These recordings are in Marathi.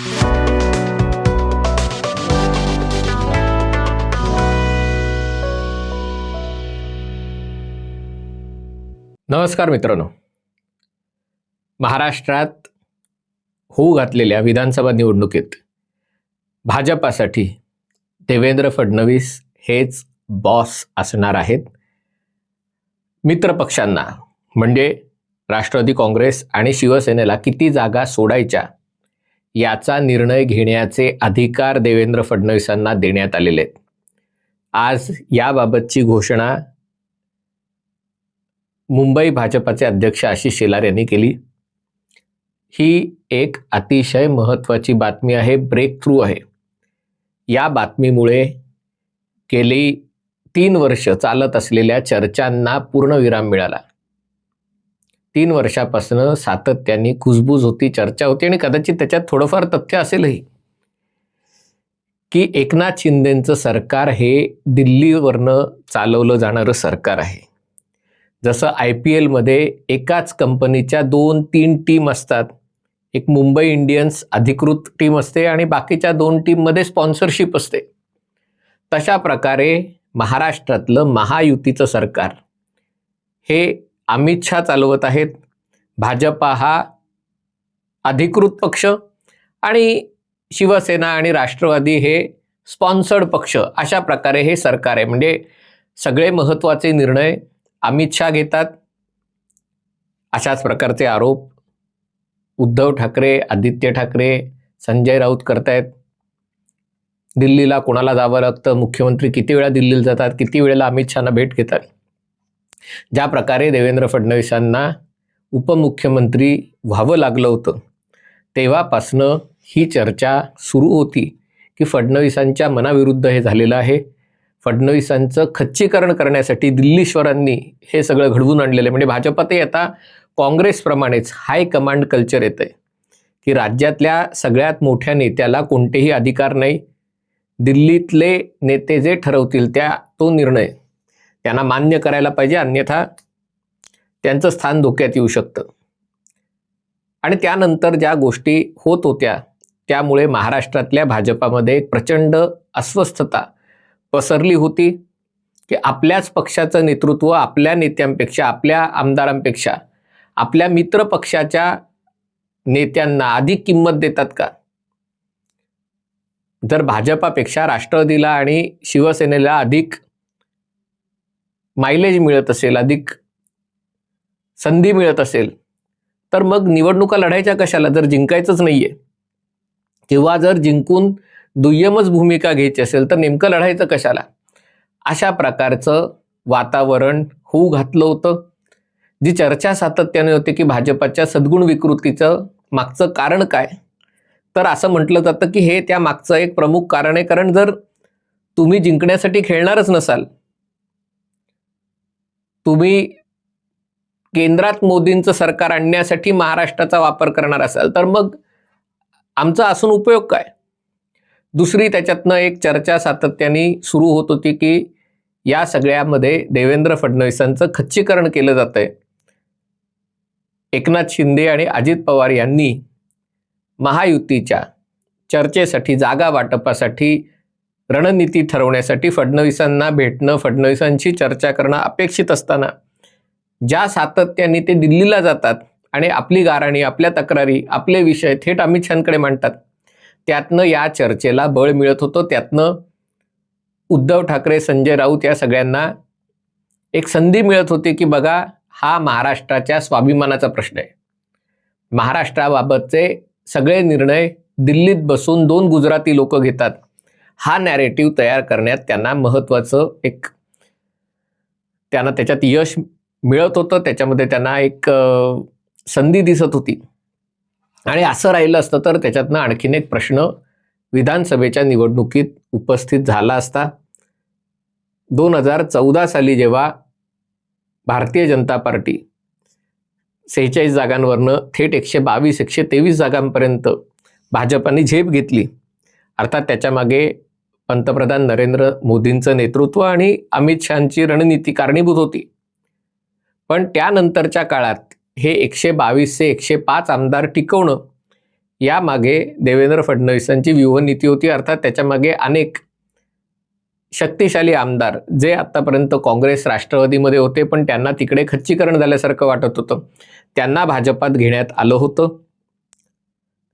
नमस्कार मित्रांनो. महाराष्ट्रात होऊ घातलेल्या विधानसभा निवडणुकीत भाजपासाठी देवेंद्र फडणवीस हेच बॉस असणार आहेत. मित्रपक्षांना म्हणजे राष्ट्रवादी काँग्रेस आणि शिवसेनेला किती जागा सोडायच्या याचा निर्णय घेण्याचे अधिकार देवेंद्र फडणवीसांना देण्यात आलेले आहेत. आज याबाबतची घोषणा मुंबई भाजपाचे अध्यक्ष आशिष शेलार यांनी केली. ही एक अतिशय महत्त्वाची बातमी आहे ब्रेक थ्रू आहे. या बातमीमुळे गेली तीन वर्ष चालत असलेल्या चर्चांना पूर्णविराम मिळाला. तीन वर्षापासून सातत्याने कुजबूज होती चर्चा होती आणि कदाचित त्याच्यात थोडंफार तथ्य असेलही. की एकनाथ शिंदेचं सरकार हे दिल्लीवरनं चालवलं जाणारं सरकार आहे. जसं आय पी एलमध्ये एकाच कंपनीच्या दोन तीन टीम असतात. एक मुंबई इंडियन्स अधिकृत टीम असते आणि बाकीच्या दोन टीममध्ये स्पॉन्सरशिप असते. तशा प्रकारे महाराष्ट्रातलं महायुतीचं सरकार हे अमित शहा चालवत आहेत. भाजपा हा अधिकृत पक्ष आणि शिवसेना आणि राष्ट्रवादी हे स्पॉन्सर्ड पक्ष अशा प्रकारे हे सरकार आहे. म्हणजे सगळे महत्त्वाचे निर्णय अमित शहा घेतात. अशाच प्रकारचे आरोप उद्धव ठाकरे आदित्य ठाकरे संजय राऊत करतायत. दिल्लीला कोणाला जावं लागतं? मुख्यमंत्री किती वेळा दिल्लीला जातात? किती वेळेला अमित शहाना भेट घेतात? ज्या प्रकारे देवेंद्र फडणवीसांना उपमुख्यमंत्री व्हावं लागलं होतं तेव्हापासनं ही चर्चा सुरू होती की फडणवीसांच्या मनाविरुद्ध हे झालेलं आहे. फडणवीसांचं खच्चीकरण करण्यासाठी दिल्लीश्वरांनी हे सगळं घडवून आणलेलं आहे. म्हणजे भाजपातही आता काँग्रेसप्रमाणेच हाय कमांड कल्चर येतं आहे की राज्यातल्या सगळ्यात मोठ्या नेत्याला कोणतेही अधिकार नाही. दिल्लीतले नेते जे ठरवतील त्या तो निर्णय त्यांना मान्य करायला पाहिजे अन्यथा त्यांचं स्थान धोक्यात येऊ शकतं. आणि त्यानंतर ज्या गोष्टी होत होत्या त्यामुळे महाराष्ट्रातल्या भाजपामध्ये एक प्रचंड अस्वस्थता पसरली होती की आपल्याच पक्षाचं नेतृत्व आपल्या नेत्यांपेक्षा आपल्या आमदारांपेक्षा आपल्या मित्र पक्षाच्या नेत्यांना अधिक किंमत देतात का? जर भाजपापेक्षा राष्ट्रवादीला आणि शिवसेनेला अधिक मायलेज मिळत असेल अधिक संधी मिळत असेल तर मग निवडणुका लढायच्या कशाला? जर जिंकायचंच नाही आहे किंवा जर जिंकून दुय्यमच भूमिका घ्यायची असेल तर नेमकं लढायचं कशाला? अशा प्रकारचं वातावरण होऊ घातलं होतं जी चर्चा सातत्याने होते की भाजपाच्या सद्गुण विकृतीचं मागचं कारण काय? तर असं म्हटलं जातं की हे त्या मागचं एक प्रमुख कारण आहे कारण जर तुम्ही जिंकण्यासाठी खेळणारच नसाल तुम्ही केंद्रात मोदींचं सरकार आणण्यासाठी महाराष्ट्राचा वापर करणार असाल तर मग आमचा असून उपयोग काय? दुसरी त्याच्यातनं एक चर्चा सातत्याने सुरू होत होती की या सगळ्यामध्ये देवेंद्र फडणवीसांचं खच्चीकरण केलं जात आहे एकनाथ शिंदे आणि अजित पवार यांनी महायुतीच्या चर्चेसाठी जागा वाटपासाठी रणनीती ठरवण्यासाठी फडणवीसांना भेटणं फडणवीसांशी चर्चा करणं अपेक्षित असताना. ज्या सातत्याने ते दिल्लीला जातात आणि आपली गाराणी आपल्या तक्रारी आपले विषय थेट अमित शहाकडे मांडतात त्यातनं या चर्चेला बळ मिळत होतं. त्यातनं उद्धव ठाकरे संजय राऊत या सगळ्यांना एक संधी मिळत होती की बघा हा महाराष्ट्राच्या स्वाभिमानाचा प्रश्न आहे. महाराष्ट्राबाबतचे सगळे निर्णय दिल्लीत बसून दोन गुजराती लोक घेतात. हा नॅरेटिव्ह तयार करण्यात त्यांना महत्त्वाचं एक त्यांना त्याच्यात यश मिळत होतं त्याच्यामध्ये त्यांना एक संधी दिसत होती. आणि असं राहिलं असतं तर त्याच्यातनं आणखीन एक प्रश्न विधानसभेच्या निवडणुकीत उपस्थित झाला असता. दोन हजार चौदा साली जेव्हा भारतीय जनता पार्टी सेहेचाळीस जागांवरनं थेट एकशे बावीस एकशे तेवीस जागांपर्यंत भाजपाने झेप घेतली. अर्थात त्याच्यामागे पंतप्रधान नरेंद्र मोदींचं नेतृत्व आणि अमित शहाची रणनीती कारणीभूत होती. पण त्यानंतरच्या काळात हे एकशे बावीसचे एकशे पाच आमदार टिकवणं यामागे देवेंद्र फडणवीसांची व्यूहनीती होती अर्थात त्याच्यामागे अनेक शक्तिशाली आमदार जे आत्तापर्यंत काँग्रेस राष्ट्रवादीमध्ये होते पण त्यांना तिकडे खच्चीकरण झाल्यासारखं वाटत होतं. त्यांना भाजपात घेण्यात आलं होतं.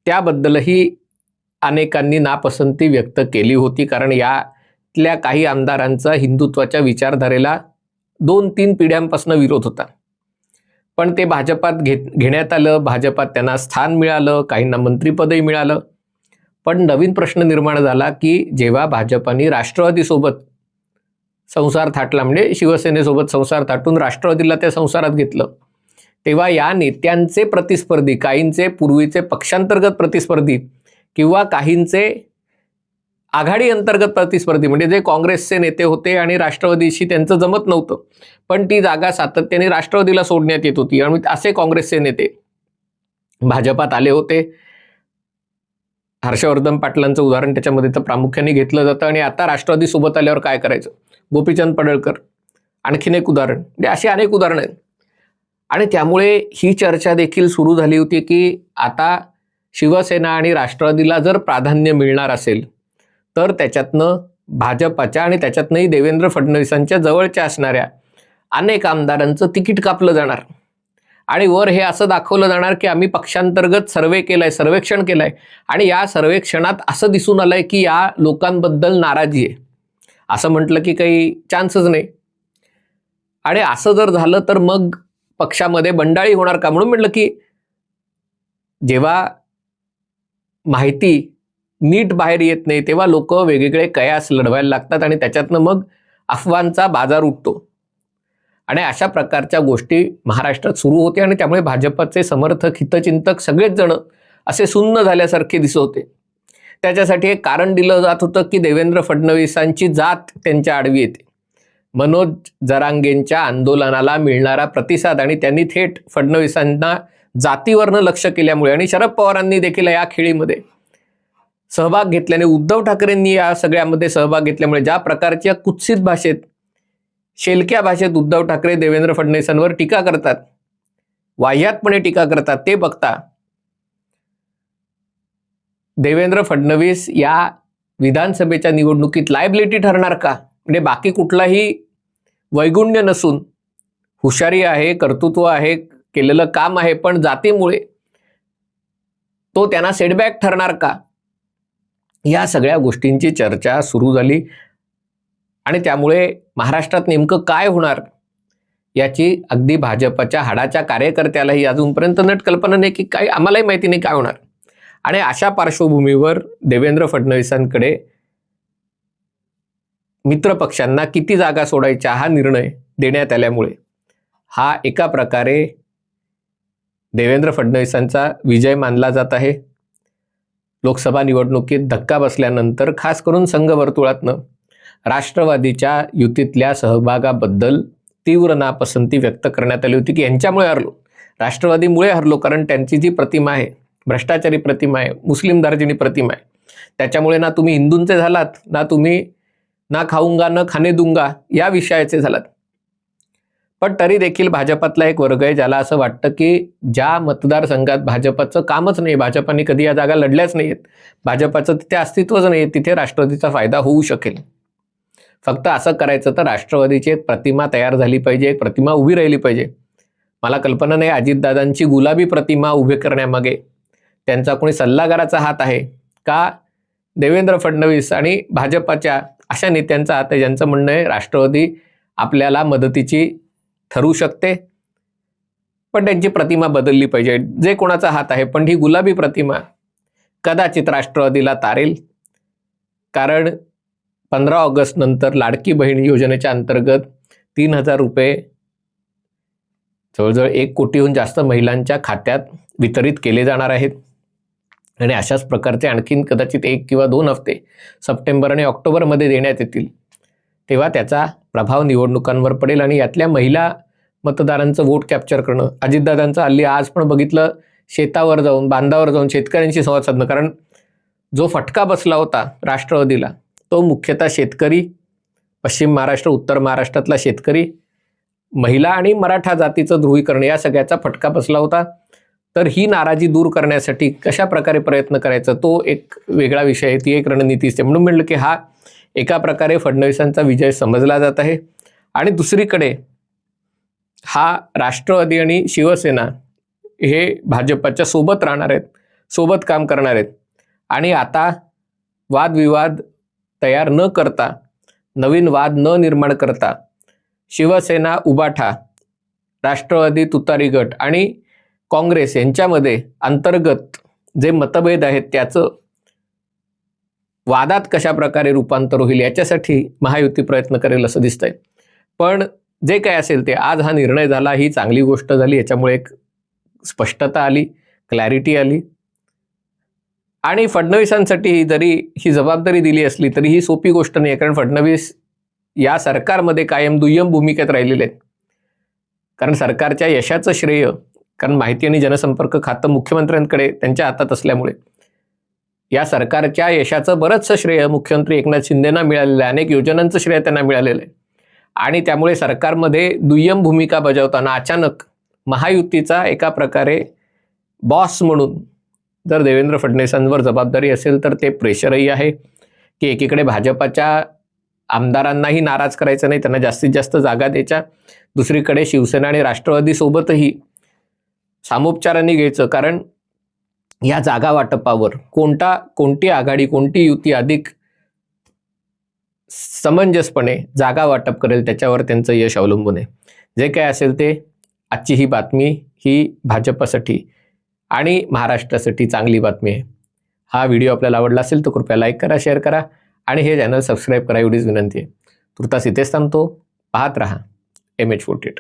त्याबद्दलही अनेकांनी नापसंती व्यक्त केली होती. कारण यातल्या काही आमदारांचा हिंदुत्वाच्या विचारधारेला दोन तीन पिढ्यांपासून विरोध होता. पण ते भाजपात घेत घेण्यात आलं. भाजपात त्यांना स्थान मिळालं. काहींना मंत्रिपदही मिळालं. पण नवीन प्रश्न निर्माण झाला की जेव्हा भाजपाने राष्ट्रवादीसोबत संसार थाटला म्हणजे शिवसेनेसोबत संसार थाटून राष्ट्रवादीला त्या संसारात घेतलं तेव्हा या नेत्यांचे प्रतिस्पर्धी काहींचे पूर्वीचे पक्षांतर्गत प्रतिस्पर्धी किंवा काहींचे आघाडी अंतर्गत प्रतिस्पर्धी म्हणजे जे काँग्रेसचे नेते होते आणि राष्ट्रवादीशी त्यांचं जमत नव्हतं पण ती जागा सातत्याने राष्ट्रवादीला सोडण्यात येत होती. आणि असे काँग्रेसचे नेते भाजपात आले होते. हर्षवर्धन पाटलांचं उदाहरण त्याच्यामध्ये तर प्रामुख्याने घेतलं जातं. आणि आता राष्ट्रवादी सोबत आल्यावर काय करायचं? गोपीचंद पडळकर आणखीन एक उदाहरण. म्हणजे अशी अनेक उदाहरणं आहेत. आणि त्यामुळे ही चर्चा देखील सुरू झाली होती की आता शिवसेना आणि राष्ट्रवादीला जर प्राधान्य मिळणार असेल तर त्याच्यातनं भाजपाच्या आणि त्याच्यातनंही देवेंद्र फडणवीसांच्या जवळच्या असणाऱ्या अनेक आमदारांचं तिकीट कापलं जाणार. आणि वर हे असं दाखवलं जाणार की आम्ही पक्षांतर्गत सर्वे केलाय सर्वेक्षण केलंय आणि या सर्वेक्षणात असं दिसून आलंय की या लोकांबद्दल नाराजी आहे. असं म्हटलं की काही चान्सच नाही. आणि असं जर झालं तर मग पक्षामध्ये बंडाळी होणार का? म्हणून म्हटलं की जेव्हा माहिती नीट बाहेर येत नाही तेव्हा लोक वेगवेगळे कयास लढवायला लागतात आणि त्याच्यातनं मग अफवांचा बाजार उठतो. आणि अशा प्रकारच्या गोष्टी महाराष्ट्रात सुरू होते आणि त्यामुळे भाजपचे समर्थक हितचिंतक सगळेच जण असे सुन्न झाल्यासारखे दिसत होते. त्याच्यासाठी एक कारण दिलं जात होतं की देवेंद्र फडणवीसांची जात त्यांच्या आडवी येते. मनोज जरांगेंच्या आंदोलनाला मिळणारा प्रतिसाद आणि त्यांनी थेट फडणवीसांना जातीवरनं लक्ष केल्यामुळे आणि शरद पवारांनी देखील या खेळीमध्ये सहभाग घेतल्याने उद्धव ठाकरेंनी या सगळ्यामध्ये सहभाग घेतल्यामुळे ज्या प्रकारच्या कुत्सित भाषेत शेलक्या भाषेत उद्धव ठाकरे देवेंद्र फडणवीसांवर टीका करतात वाह्यातपणे टीका करतात ते बघता देवेंद्र फडणवीस या विधानसभेच्या निवडणुकीत लायबिलिटी ठरणार का? म्हणजे बाकी कुठलाही वैगुण्य नसून हुशारी आहे कर्तृत्व आहे केलेलं काम आहे पण जातीमुळे तो त्यांना सेटबॅक ठरणार का? या सगळ्या गोष्टींची चर्चा सुरू झाली. आणि त्यामुळे महाराष्ट्रात नेमकं काय होणार? याची अगदी भाजपच्या हाडाच्या कार्यकर्त्यालाही अजूनपर्यंत नट कल्पना नाही की काय आम्हालाही माहिती नाही काय होणार. आणि अशा पार्श्वभूमीवर देवेंद्र फडणवीसांकडे मित्रपक्षांना किती जागा सोडायच्या हा निर्णय देण्यात आल्यामुळे हा एका प्रकारे देवेंद्र फडणवीसांचा विजय मानला जात आहे. लोकसभा निवडणुकीत धक्का बसल्यानंतर खास करून संघ वर्तुळातनं राष्ट्रवादीच्या युतीतल्या सहभागाबद्दल तीव्र नापसंती व्यक्त करण्यात आली होती की यांच्यामुळे हरलो. राष्ट्रवादीमुळे हरलो कारण त्यांची जी प्रतिमा आहे भ्रष्टाचारी प्रतिमा आहे मुस्लिम दार्जिनी प्रतिमा आहे त्याच्यामुळे ना तुम्ही हिंदूंचे झालात ना तुम्ही ना खाऊंगा न खाणे दुंगा या विषयाचे झालात. पण तरी देखील भाजपातला एक वर्ग आहे ज्याला असं वाटतं की ज्या मतदारसंघात भाजपाचं कामच नाही भाजपाने कधी या जागा लढल्याच नाहीत भाजपाचं तिथे अस्तित्वच नाही तिथे राष्ट्रवादीचा फायदा होऊ शकेल. फक्त असं करायचं तर राष्ट्रवादीची एक प्रतिमा तयार झाली पाहिजे एक प्रतिमा उभी राहिली पाहिजे. मला कल्पना नाही अजितदादांची गुलाबी प्रतिमा उभी करण्यामागे. त्यांचा कोणी सल्लागाराचा हात आहे का देवेंद्र फडणवीस आणि भाजपाच्या अशा नेत्यांचा हात आहे ज्यांचं म्हणणं आहे राष्ट्रवादी आपल्याला मदतीची ठरू शकते. पण त्यांची प्रतिमा बदलली पाहिजे. जे कोणाचा हात आहे पण ही गुलाबी प्रतिमा कदाचित राष्ट्रवादीला तारेल. कारण पंधरा ऑगस्ट नंतर लाडकी बहीण योजनेच्या अंतर्गत तीन हजार रुपये जवळजवळ एक कोटीहून जास्त महिलांच्या खात्यात वितरित केले जाणार आहेत. आणि अशाच प्रकारचे आणखीन कदाचित एक किंवा दोन हफ्ते सप्टेंबर आणि ऑक्टोबरमध्ये देण्यात येतील. तेव्हा त्याचा प्रभाव निवडणुकांवर पडेल आणि यातल्या महिला मतदारांचं वोट कॅप्चर करणं अजितदादांचं हल्ली आज पण बघितलं शेतावर जाऊन बांधावर जाऊन शेतकऱ्यांशी संवाद साधणं. कारण जो फटका बसला होता राष्ट्रवादीला तो मुख्यतः शेतकरी पश्चिम महाराष्ट्र उत्तर महाराष्ट्रातला शेतकरी महिला आणि मराठा जातीचं ध्रुवीकरण या सगळ्याचा फटका बसला होता. तर ही नाराजी दूर करण्यासाठी कशा प्रकारे प्रयत्न करायचा तो एक वेगळा विषय आहे ती एक रणनीती असते. म्हणून म्हणलं की हा एका प्रकारे फडणवीसांचा विजय समजला जात आहे. आणि दुसरीकडे हा राष्ट्रवादी आणि शिवसेना हे भाजपच्या सोबत राहणार आहेत सोबत काम करणार आहेत. आणि आता वादविवाद तयार न करता नवीन वाद न निर्माण करता शिवसेना उबाठा राष्ट्रवादी तुतारी गट आणि काँग्रेस यांच्यामध्ये अंतर्गत जे मतभेद आहेत त्याचं वादात कशा प्रकारे रूपांतर होईल याच्यासाठी महायुती प्रयत्न करेल असं दिसतंय. पण जे काय असेल ते आज हा निर्णय झाला ही चांगली गोष्ट झाली याच्यामुळे एक स्पष्टता आली क्लॅरिटी आली. आणि फडणवीसांसाठी जरी ही जबाबदारी दिली असली तरी ही सोपी गोष्ट नाही आहे कारण फडणवीस या सरकारमध्ये कायम दुय्यम भूमिकेत राहिलेले आहेत. कारण सरकारच्या यशाचं श्रेय कारण माहिती आणि जनसंपर्क खातं मुख्यमंत्र्यांकडे त्यांच्या हातात असल्यामुळे. या सरकारच्या यशाचं बरंचसं श्रेय मुख्यमंत्री एकनाथ शिंदेना मिळालेलं आहे. अनेक योजनांचं श्रेय त्यांना मिळालेलं आहे. आणि त्यामुळे सरकारमध्ये दुय्यम भूमिका बजावताना अचानक महायुतीचा एका प्रकारे बॉस म्हणून जर देवेंद्र फडणवीसांवर जबाबदारी असेल तर ते प्रेशरही आहे की एकीकडे भाजपाच्या आमदारांनाही नाराज करायचं नाही त्यांना जास्तीत जास्त जागा द्यायच्या. दुसरीकडे शिवसेना आणि राष्ट्रवादीसोबतही सामोपचारांनी घ्यायचं. कारण या जागा वाटपावर कोणता कोणती आघाडी कोणती युती अधिक समंजसपणे जागा वाटप करेल त्याच्यावर त्यांचं यश अवलंबून आहे. जे काय असेल ते आजची ही बातमी ही भाजपसाठी आणि महाराष्ट्रासाठी चांगली बातमी आहे. हा व्हिडिओ आपल्याला आवडला असेल तर कृपया लाईक करा शेअर करा आणि हे चॅनल सबस्क्राईब करा एवढीच विनंती आहे. तुर्तास इथेच थांबतो. पाहत रहा. M H forty